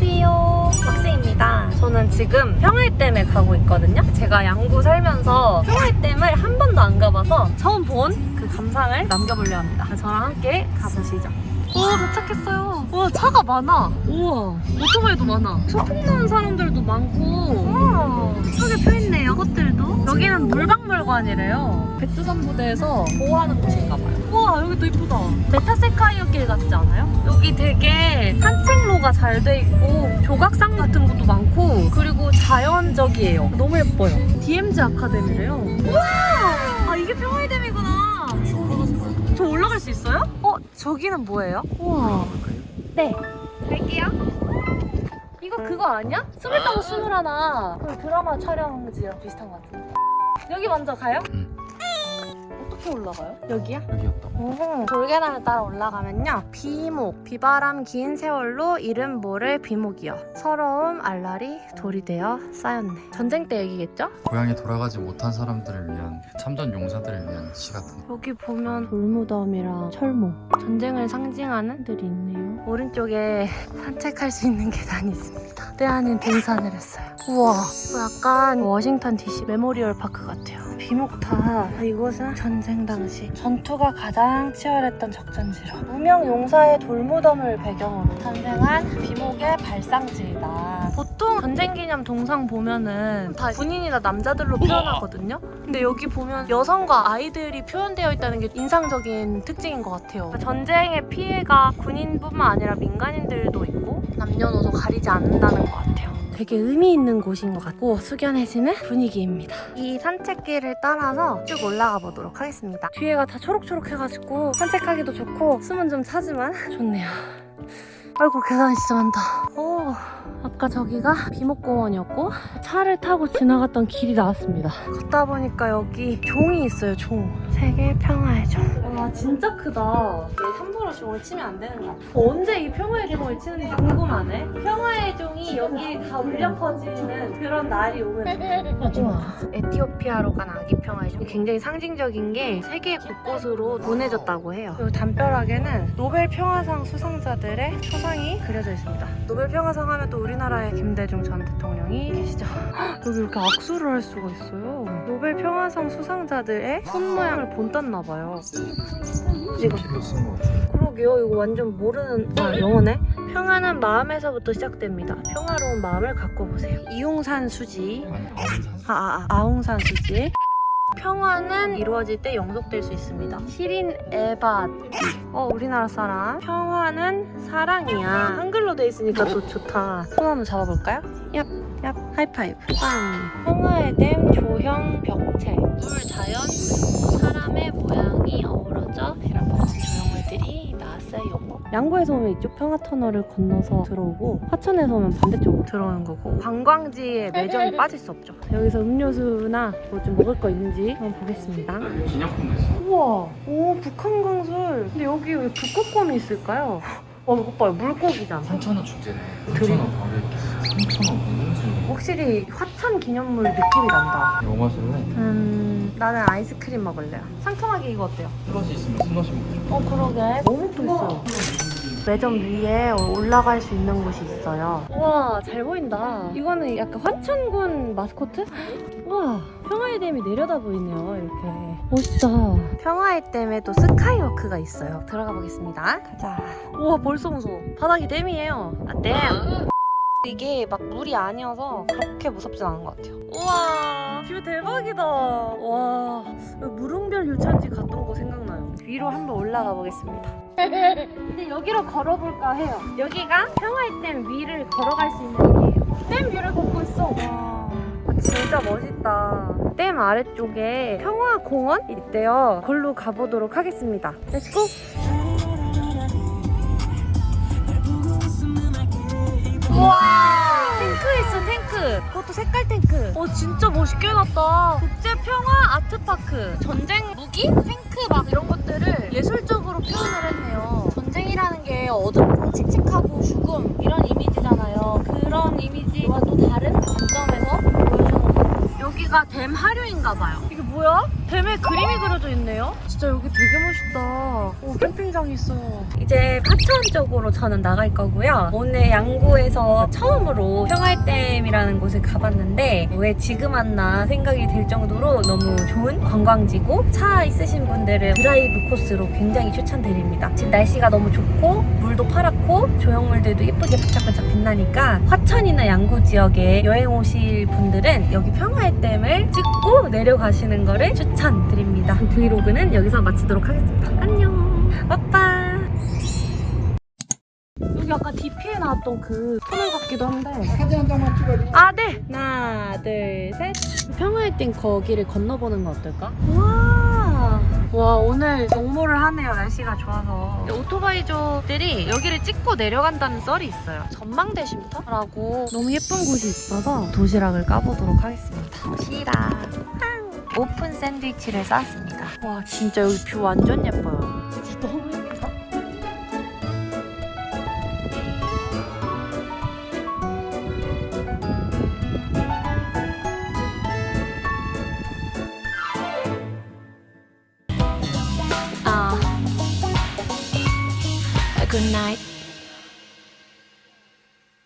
안녕하세요. 박세입니다. 저는 지금 평화댐에 가고 있거든요. 제가 양구 살면서 평화댐을 한 번도 안 가봐서 처음 본 그 감상을 남겨보려 합니다. 저랑 함께 가보시죠. 오 도착했어요. 와 차가 많아. 우와 오토바이도 많아. 소풍 나온 사람들도 많고 예쁘게 펴있네요 꽃들도. 여기는 물박물관이래요. 백두산부대에서 보호하는 곳인가 봐요. 우와 여기 또 이쁘다. 메타세카이어 길 같지 않아요? 여기 되게 산책로가 잘 돼 있고 조각상 같은 것도 많고 그리고 자연적이에요. 너무 예뻐요. DMZ 아카데미래요. 우와 아 이게 평화의댐이구나. 저 올라갈 수 있어요? 어 저기는 뭐예요? 우와. 네. 갈게요. 이거 그거 아니야? 스물다섯 스물하나 그 드라마 촬영지랑 비슷한 것 같은데. 여기 먼저 가요? 응. 어떻게 올라가요? 여기야? 여기였다. 오호. 돌계단을 따라 올라가면요. 비목, 비바람 긴 세월로 이름 모를 비목이여. 서러움, 알랄이 돌이 되어 쌓였네. 전쟁 때 얘기겠죠? 고향에 돌아가지 못한 사람들을 위한 참전 용사들을 위한 시 같은. 여기 보면 돌무덤이랑 철모, 전쟁을 상징하는 들이 있네요. 오른쪽에 산책할 수 있는 계단이 있습니다. 때아닌 등산을 했어요. 우와, 이거 약간 워싱턴 DC 메모리얼 파크 같아요. 비목타. 이곳은 전쟁 당시 전투가 가장 치열했던 적전지로 무명 용사의 돌무덤을 배경으로 탄생한 비목의 발상지이다. 보통 전쟁 기념 동상 보면은 다 군인이나 남자들로 표현하거든요. 근데 여기 보면 여성과 아이들이 표현되어 있다는 게 인상적인 특징인 것 같아요. 전쟁의 피해가 군인뿐만 아니라 민간인들도 있고 남녀노소 가리지 않는다는 것 같아요. 되게 의미 있는 곳인 것 같고 숙연해지는 분위기입니다. 이 산책길을 따라서 쭉 올라가 보도록 하겠습니다. 뒤에가 다 초록초록해가지고 산책하기도 좋고 숨은 좀 차지만 좋네요. 아이고 계단 진짜 많다. 오, 아까 저기가 비목공원이었고 차를 타고 지나갔던 길이 나왔습니다. 걷다 보니까 여기 종이 있어요, 종. 세계 평화의 종. 와 진짜 크다. 얘 함부로 종을 치면 안 되는 거 같아. 언제 이 평화의 종을 치는지 궁금하네. 평화의 종이 여기 다 울려 퍼지는 그런 날이 오면 우와. 에티오피아로 간 아기 평화의 종. 굉장히 상징적인 게 세계 곳곳으로 보내졌다고 해요. 그리고 담벼락에는 노벨 평화상 수상자들의 초상이 그려져 있습니다. 노벨 평화상 하면 또 우리나라의 김대중 전 대통령이 계시죠. 여기 이렇게 악수를 할 수가 있어요. 노벨 평화상 수상자들의 손 모양을 본땄나 봐요. 지금 키로 쓴것 같아. 그러게요. 이거 완전 모르는 아, 영어네. 평화는 마음에서부터 시작됩니다. 평화로운 마음을 갖고 보세요. 이용산 수지. 아, 아, 아, 아웅산 수지. 평화는 이루어질 때 영속될 수 있습니다. 시린 에바. 어, 우리나라 사람. 평화는 사랑이야. 한글로 돼 있으니까 또 좋다. 손 한번 잡아볼까요? 얍, 얍, 하이파이브. 빰. 평화의 댐 조형 벽체. 물, 자연, 사람의 모양이 어우러져 배라버린 조형물들이 나 왔어요. 양구에서 오면 이쪽 평화터널을 건너서 들어오고 하천에서 오면 반대쪽으로 들어오는 거고 관광지에 매점이 빠질 수 없죠. 여기서 음료수나 뭐 좀 먹을 거 있는지 한번 보겠습니다. 기념품도 있어. 우와, 오 북한 강술. 근데 여기 왜 북극곰이 있을까요? 어, 이거 봐요. 물고기잖아. 3,000원 축제네. 드림. 3,000원 바로 이렇게 3,000원 공공주. 확실히 화천 기념물 느낌이 난다. 뭐 마실래? 음, 나는 아이스크림 먹을래요. 상큼하게 이거 어때요? 슬러시 있으면 슬러시 먹자. 어, 그러게. 너무 또 있어. 매점 위에 올라갈 수 있는 곳이 있어요. 우와, 잘 보인다. 이거는 약간 화천군 마스코트? 우와, 평화의 댐이 내려다 보이네요, 이렇게. 멋있다. 평화의 댐에 또 스카이워크가 있어요. 들어가 보겠습니다. 가자. 우와, 벌써 무서워. 바닥이 댐이에요. 아, 댐. 이게 막 물이 아니어서 그렇게 무섭진 않은 것 같아요. 우와, 뷰 대박이다. 와, 무릉별 유천지 갔던 거 생각나요. 위로 한번 올라가 보겠습니다. 근데 여기로 걸어볼까 해요. 여기가 평화의 댐 위를 걸어갈 수 있는 길이에요. 댐 위를 걷고 있어. 와, 진짜 멋있다. 댐 아래쪽에 평화공원 있대요. 걸로 가보도록 하겠습니다. 렛츠 진짜 멋있게 해놨다. 국제 평화 아트파크. 전쟁 무기? 탱크 막 이런 것들을 예술적으로 표현을 했네요. 전쟁이라는 게 어둡고 칙칙하고 죽음 이런 이미지잖아요. 그런 이미지와 또 다른 관점에서 보여주는 거. 여기가 댐 하류인가 봐요. 이게 뭐야? 뱀에 그림이 그려져 있네요. 진짜 여기 되게 멋있다. 오, 캠핑장 있어. 이제 파천 쪽으로 저는 나갈 거고요. 오늘 양구에서 처음으로 평화댐이라는 곳을 가봤는데 왜 지금 왔나 생각이 들 정도로 너무 좋은 관광지고 차 있으신 분들은 드라이브 코스로 굉장히 추천드립니다. 지금 날씨가 너무 좋고 물도 파랗고 조형물들도 예쁘게 반짝반짝 빛나니까 화천이나 양구 지역에 여행 오실 분들은 여기 평화의 댐을 찍고 내려가시는 거를 추천 드립니다. 브이로그는 여기서 마치도록 하겠습니다. 안녕. 빠빠. 여기 아까 DP에 나왔던 그 터널 같기도 한데. 사진 한 장만 찍어줘. 아, 네. 하나, 둘, 셋. 평화의 댐 거기를 건너보는 건 어떨까? 와. 와, 오늘 농모를 하네요. 날씨가 좋아서. 오토바이족들이 여기를 찍고 내려간다는 썰이 있어요. 전망대 쉼터라고 너무 예쁜 곳이 있어서 도시락을 까보도록 하겠습니다. 도시락. 오픈 샌드위치를 쌌습니다. 와, 진짜 여기 뷰 완전 예뻐요. 진짜 너무 예쁘다. 아. Good night.